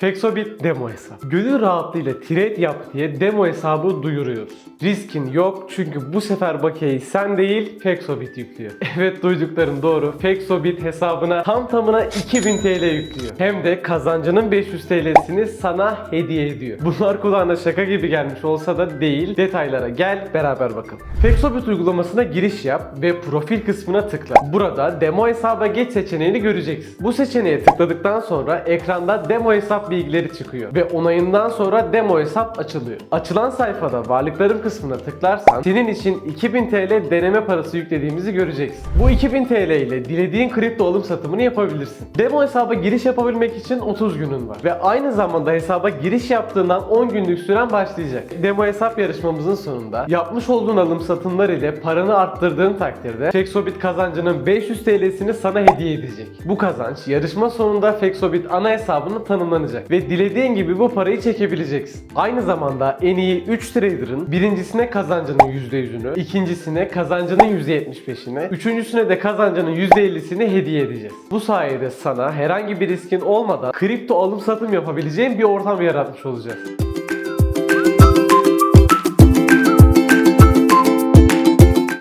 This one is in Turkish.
Fexobit demo hesap. Gönül rahatlığıyla trade yap diye demo hesabı duyuruyoruz. Riskin yok çünkü bu sefer bakiyeyi sen değil Fexobit yüklüyor. Evet duydukların doğru. Fexobit hesabına tam tamına 2000 TL yüklüyor. Hem de kazancının 500 TL'sini sana hediye ediyor. Bunlar kulağına şaka gibi gelmiş olsa da değil. Detaylara gel beraber bakalım. Fexobit uygulamasına giriş yap ve profil kısmına tıkla. Burada demo hesaba geç seçeneğini göreceksin. Bu seçeneğe tıkladıktan sonra ekranda demo hesap bilgileri çıkıyor ve onayından sonra demo hesap açılıyor. Açılan sayfada varlıklarım kısmına tıklarsan senin için 2000 TL deneme parası yüklediğimizi göreceksin. Bu 2000 TL ile dilediğin kripto alım satımını yapabilirsin. Demo hesaba giriş yapabilmek için 30 günün var ve aynı zamanda hesaba giriş yaptığından 10 günlük süren başlayacak. Demo hesap yarışmamızın sonunda yapmış olduğun alım satımlar ile paranı arttırdığın takdirde Fexobit kazancının 500 TL'sini sana hediye edecek. Bu kazanç yarışma sonunda Fexobit ana hesabına tanımlanacak ve dilediğin gibi bu parayı çekebileceksin. Aynı zamanda en iyi 3 trader'ın birincisine kazancının %100'ünü, ikincisine kazancının %75'ini, üçüncüsüne de kazancının %50'sini hediye edeceğiz. Bu sayede sana herhangi bir riskin olmadan kripto alım satım yapabileceğin bir ortam yaratmış olacağız.